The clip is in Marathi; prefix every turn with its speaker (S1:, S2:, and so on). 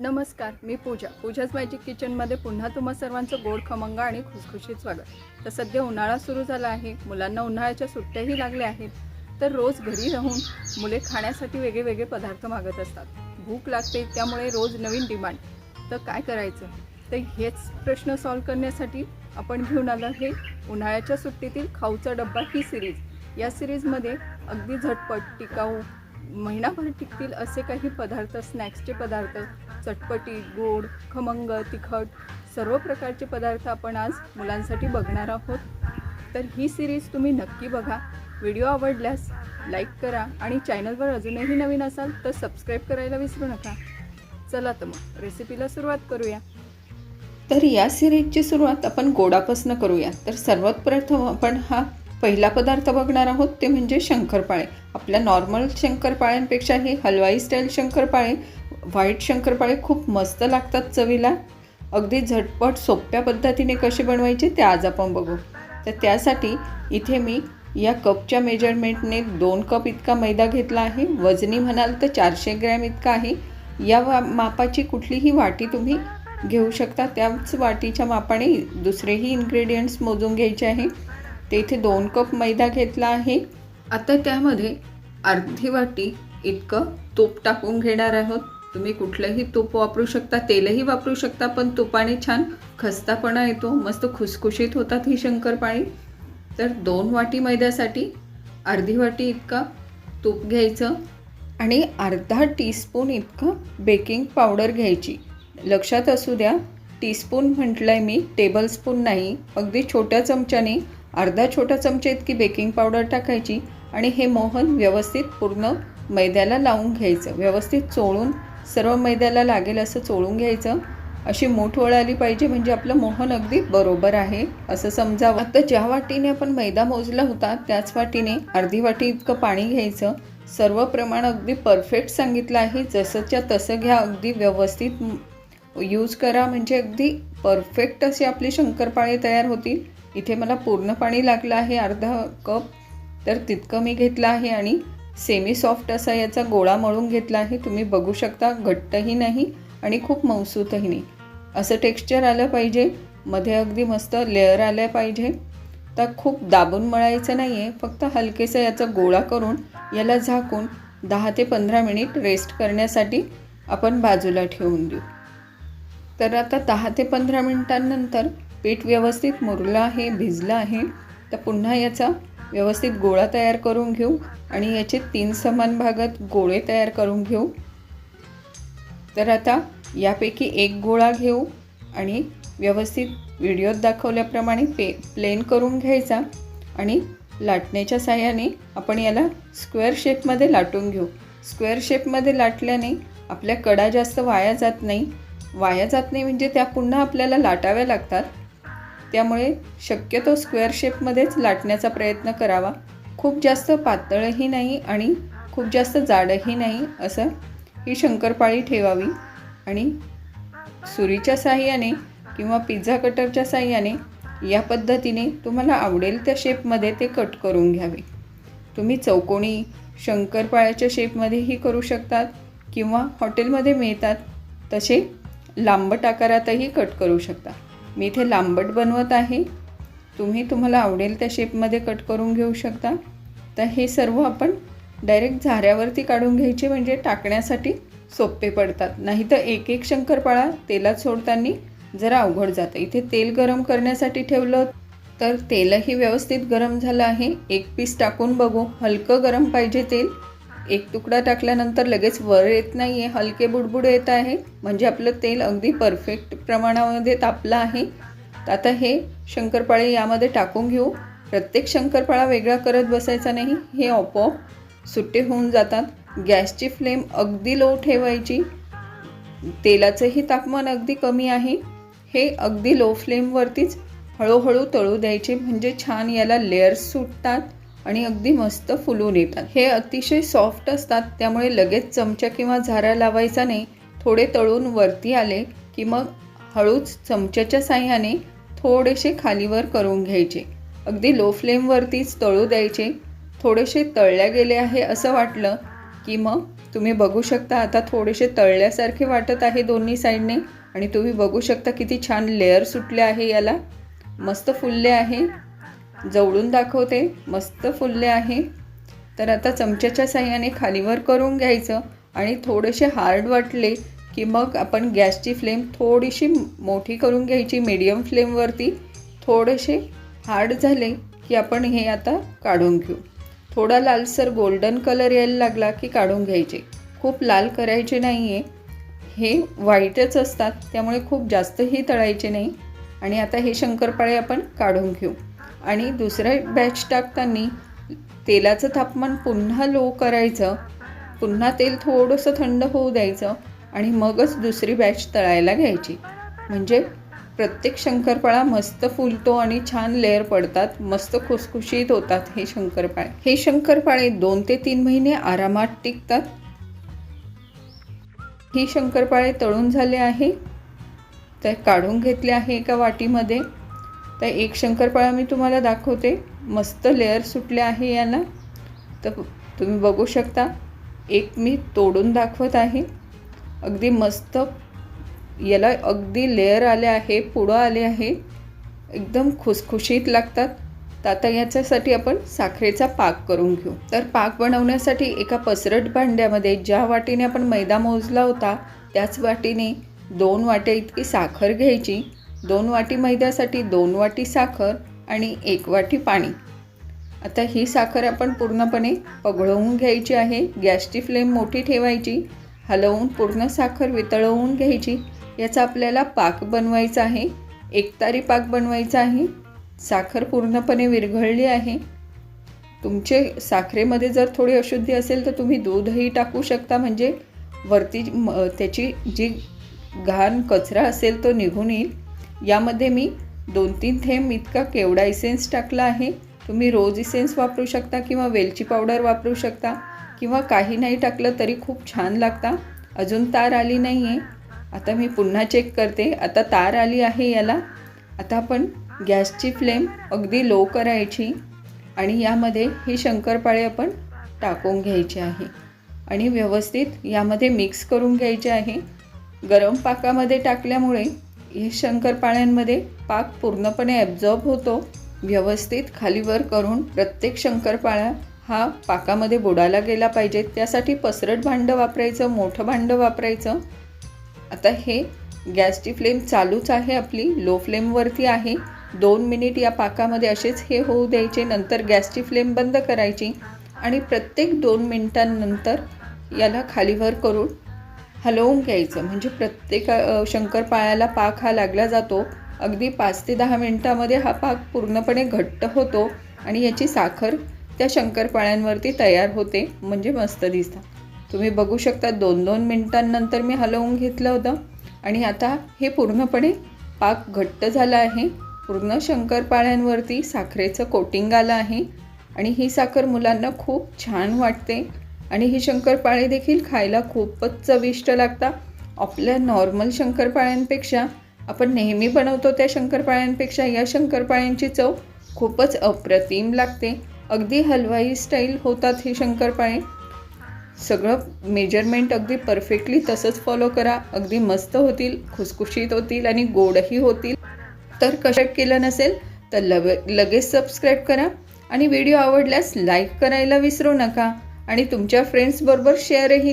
S1: नमस्कार मी पूजा. पूजाच मॅजिक किचनमध्ये पुन्हा तुम्हा सर्वांचं गोड खमंग आणि खुसखुशीत स्वागत. तर सध्या उन्हाळा सुरू झाला आहे. मुलांना उन्हाळ्याच्या सुट्ट्याही लागल्या आहेत. तर रोज घरी राहून मुले खाण्यासाठी वेगळे वेगळे पदार्थ मागत असतात. भूक लागते त्यामुळे रोज नवीन डिमांड. तर काय करायचं? तर हेच प्रश्न सॉल्व करण्यासाठी आपण घेऊन आलो हे उन्हाळ्याच्या सुट्टीतील खाऊचा डब्बा ही सिरीज या सिरीजमध्ये अगदी झटपट टिकाऊ महिनाभर टिकतील असे काही पदार्थ स्नॅक्सचे पदार्थ चटपटी गोड खमंग तिखट सर्व प्रकारचे पदार्थ आपण आज मुलांसाठी बघणार आहोत. तर ही सिरीज तुम्ही नक्की बघा. व्हिडिओ आवडल्यास लाईक करा आणि चॅनलवर अजूनही नवीन असाल तर सबस्क्राईब करायला विसरू नका. चला तर मग रेसिपीला सुरुवात करूया. तर या सिरीजची सुरुवात आपण गोडापासून करूया. तर सर्वात प्रथम आपण हा पहिला पदार्थ बघणार आहोत ते म्हणजे शंकरपाळे. आपल्या नॉर्मल शंकरपाळ्यांपेक्षा हे हलवाई स्टाईल शंकरपाळे व्हाईट शंकरपाळे खूप मस्त लागतात चवीला. अगदी झटपट सोप्या पद्धतीने कसे बनवायचे ते आज आपण बघू. तर त्यासाठी इथे मी या कपच्या मेजरमेंटने दोन कप इतका मैदा घेतला आहे. वजनी म्हणाल तर चारशे ग्रॅम इतका आहे. या वा मापाची कुठलीही वाटी तुम्ही घेऊ शकता. त्याच वाटीच्या मापाने दुसरेही इन्ग्रेडियंट्स मोजून घ्यायचे आहे. ते इथे दोन कप मैदा घेतला आहे. आता त्यामध्ये अर्धी वाटी इतकं तूप टाकून घेणार आहोत. तुम्ही कुठलंही तूप वापरू शकता तेलही वापरू शकता पण तुपाने छान खस्तापणा येतो मस्त खुसखुशीत होतात ही शंकरपाळी तर दोन वाटी मैद्यासाठी अर्धी वाटी इतका तूप घ्यायचं आणि अर्धा टीस्पून इतकं बेकिंग पावडर घ्यायची. लक्षात असू द्या टीस्पून म्हटलं आहे मी टेबलस्पून नाही अगदी छोट्या चमच्याने अर्धा छोटा चमचा इतकी बेकिंग पावडर टाकायची आणि हे मोहन व्यवस्थित पूर्ण मैद्याला लावून घ्यायचं व्यवस्थित चोळून सर्व मैद्याला लागेल असं चोळून घ्यायचं. अशी मोठवळ आली पाहिजे म्हणजे आपलं मोहन अगदी बरोबर आहे असं समजावं. आता ज्या वाटीने आपण मैदा मोजला होता त्याच वाटीने अर्धी वाटी इतकं पाणी घ्यायचं. सर्व प्रमाण अगदी परफेक्ट सांगितलं आहे. जसंच्या तसं घ्या अगदी व्यवस्थित यूज करा. म्हणजे अगदी परफेक्ट असे आपले शंकरपाळे तयार होतील. इथे मला पूर्ण पाणी लागलं आहे अर्धा कप. तर तितकं मी घेतलं आहे आणि सेमी सॉफ्ट असा याचा गोळा मळून घेतला आहे. तुम्ही बघू शकता घट्टही नाही आणि खूप मौसूतही नाही. असं टेक्स्चर आलं पाहिजे. मध्ये अगदी मस्त लेअर आलं पाहिजे. तर खूप दाबून मळायचं नाही आहे फक्त हलकेसा याचा गोळा करून याला झाकून दहा ते पंधरा मिनिट रेस्ट करण्यासाठी आपण बाजूला ठेवून देऊ. तर आता दहा ते पंधरा मिनिटांनंतर पीठ व्यवस्थित मुरलं आहे भिजलं आहे. तर पुन्हा याचा व्यवस्थित गोळा तयार करून घेऊ आणि याचे तीन समान भागात गोळे तयार करून घेऊ. तर आता यापैकी एक गोळा घेऊ आणि व्यवस्थित व्हिडिओत दाखवल्याप्रमाणे पे प्लेन करून घ्यायचा आणि लाटण्याच्या साह्याने आपण याला स्क्वेअर शेपमध्ये लाटून घेऊ. स्क्वेअर शेपमध्ये लाटल्याने आपल्या कडा जास्त वाया जात नाही. वाया जात नाही म्हणजे त्या पुन्हा आपल्याला लाटाव्या लागतात. त्यामुळे शक्यतो स्क्वेअर शेपमध्येच लाटण्याचा प्रयत्न करावा. खूप जास्त पातळही नाही आणि खूप जास्त जाडही नाही असं ही शंकरपाळी ठेवावी. आणि सुरीच्या साह्याने किंवा पिझ्झा कटरच्या साह्याने या पद्धतीने तुम्हाला आवडेल त्या शेपमध्ये ते कट करून घ्यावे. तुम्ही चौकोनी शंकरपाळ्याच्या शेपमध्येही करू शकतात किंवा हॉटेलमध्ये मिळतात तसे लांबट आकारातही कट करू शकता. मी इथे लांबट बनवत आहे. तुम्ही तुम्हाला आवडेल त्या शेपमध्ये कट करून घेऊ शकता. तर हे सर्व आपण डायरेक्ट झाऱ्यावरती काढून घ्यायचे म्हणजे टाकण्यासाठी सोपे पडतात. नाही तर एक एक शंकरपाळा तेलात सोडताना जरा अवघड जातं. इथे तेल गरम करण्यासाठी ठेवलं तर तेलही व्यवस्थित गरम झालं आहे. एक पीस टाकून बघू. हलकं गरम पाहिजे तेल. एक तुकडा टाकल्यानंतर लगेच वर येत नाही आहे हलके बुडबुड येत आहे. म्हणजे आपलं तेल अगदी परफेक्ट प्रमाणामध्ये तापलं आहे. तर आता हे शंकरपाळे यामध्ये टाकून घेऊ. प्रत्येक शंकरपाळा वेगळा करत बसायचा नाही हे आपोआप सुट्टे होऊन जातात. गॅसची फ्लेम अगदी लो ठेवायची. तेलाचंही तापमान अगदी कमी आहे. हे अगदी लो फ्लेमवरतीच हळूहळू तळू द्यायचे. म्हणजे छान याला लेअर्स सुटतात. आणि अगदी मस्त फुलून येतात. हे अतिशय सॉफ्ट असतात त्यामुळे लगेच चमचा किंवा झारा लावायचा नाही. थोडे तळून वरती आले की मग हळूच चमच्याच्या साह्याने थोडेसे खालीवर करून घ्यायचे. अगदी लो फ्लेमवरतीच तळू द्यायचे. थोडेसे तळल्या गेले आहे असं वाटलं की मग तुम्ही बघू शकता आता थोडेसे तळल्यासारखे वाटत आहे दोन्ही साईडने. आणि तुम्ही बघू शकता किती छान लेअर सुटले आहे याला. मस्त फुलले आहे. जवळून दाखवते. मस्त फुलले आहे. तर आता चमच्याच्या साह्याने खालीवर करून घ्यायचं आणि थोडेसे हार्ड वाटले की मग आपण गॅसची फ्लेम थोडीशी मोठी करून घ्यायची मीडियम फ्लेमवरती थोडेसे हार्ड झाले की आपण हे आता काढून घेऊ. थोडा लालसर गोल्डन कलर यायला लागला की काढून घ्यायचे. खूप लाल करायचे नाही आहे हे व्हाईटच असतात त्यामुळे खूप जास्तही तळायचे नाही. आणि आता हे शंकरपाळे आपण काढून घेऊ. आणि दुसरा बॅच टाकताना तेलाचं तापमान पुन्हा लो करायचं. पुन्हा तेल थोडंसं थंड होऊ द्यायचं आणि मगच दुसरी बॅच तळायला घ्यायची. म्हणजे प्रत्येक शंकरपाळा मस्त फुलतो आणि छान लेअर पडतात मस्त खुसखुशीत होतात हे शंकरपाळे. हे शंकरपाळे दोन ते तीन महिने आरामात टिकतात. ही शंकरपाळे तळून झाले आहे. तर काढून घेतले आहे एका वाटीमध्ये. तर एक शंकरपाळा मी तुम्हाला दाखवते. मस्त लेअर सुटले आहे याला तर तुम्ही बघू शकता. एक मी तोडून दाखवत आहे. अगदी मस्त याला अगदी लेअर आले आहे पुढं आले आहे. एकदम खुसखुशीत लागतात. तर आता याच्यासाठी आपण साखरेचा पाक करून घेऊ. तर पाक बनवण्यासाठी एका पसरट भांड्यामध्ये ज्या वाटीने आपण मैदा मोजला होता त्याच वाटीने दोन वाट्या इतकी साखर घ्यायची. दोन वाटी मैद्यासाठी दोन वाटी साखर आणि एक वाटी पाणी. आता ही साखर आपण पूर्णपणे पगळवून घ्यायची आहे. गॅसची फ्लेम मोठी ठेवायची हलवून पूर्ण साखर वितळवून घ्यायची. याचा आपल्याला पाक बनवायचा आहे. एकतारी पाक बनवायचा आहे. साखर पूर्णपणे विरघळली आहे. तुमचे साखरेमध्ये जर थोडी अशुद्धी असेल तर तुम्ही दूधही टाकू शकता. म्हणजे वरती म- त्याची जी घाण कचरा असेल तो निघून येईल. यामध्ये मी दोन तीन थेंब इतका केवडा इसेन्स टाकला आहे. तुम्ही रोज इसेन्स वापरू शकता किंवा वेलची पावडर वापरू शकता किंवा काही नाही टाकलं तरी खूप छान लागता. अजून तार आली नाही आहे आता मी पुन्हा चेक करते. आता तार आली आहे याला. आता आपण गॅसची फ्लेम अगदी लो करायची आणि यामध्ये ही शंकरपाळे आपण टाकून घ्यायची आहे. आणि व्यवस्थित यामध्ये मिक्स करून घ्यायचे आहे. गरम पाकामध्ये टाकल्यामुळे हे शंकरपाळ्यांमध्ये पाक पूर्णपणे ॲब्झॉर्ब होतो. व्यवस्थित खालीवर करून प्रत्येक शंकरपाळा हा पाकामध्ये बुडायला गेला पाहिजे. त्यासाठी पसरट भांडं वापरायचं मोठं भांडं वापरायचं. आता हे गॅसची फ्लेम चालूच आहे आपली लो फ्लेमवरती आहे. दोन मिनिट या पाकामध्ये असेच हे होऊ द्यायचे नंतर गॅसची फ्लेम बंद करायची आणि प्रत्येक दोन मिनिटांनंतर याला खालीवर करून हलवून घ्यायचं. म्हणजे प्रत्येक शंकरपाळ्याला पाक हा लागला जातो. अगदी पाच ते दहा मिनटामध्ये हा पाक पूर्णपणे घट्ट होतो आणि याची साखर त्या शंकरपाळ्यांवरती तयार होते. म्हणजे मस्त दिसतात. तुम्ही बघू शकता दोन दोन मिनटांनंतर मी हलवून घेतलं होतं. आणि आता हे पूर्णपणे पाक घट्ट झाला आहे. पूर्ण शंकरपाळ्यांवरती साखरेचं कोटिंग आलं आहे. आणि ही साखर मुलांना खूप छान वाटते. आणि ही शंकरपाळे देखील खायला खूपच चविष्ट लागतात. आपल्या नॉर्मल शंकरपाळ्यांपेक्षा आपण नेहमी बनवतो त्या शंकरपाळ्यांपेक्षा या शंकरपाळ्यांची चव खूपच अप्रतिम लागते. अगदी हलवाई स्टाईल होतात हे शंकरपाळे. सगळं मेजरमेंट अगदी परफेक्टली तसंच फॉलो करा. अगदी मस्त होतील खुसखुशीत होतील आणि गोडही होतील. तर कशा केलं नसेल तर लवे लगेच सबस्क्राईब करा आणि व्हिडिओ आवडल्यास लाईक करायला विसरू नका. आणि तुमच्या फ्रेंड्सबरोबर शेअरही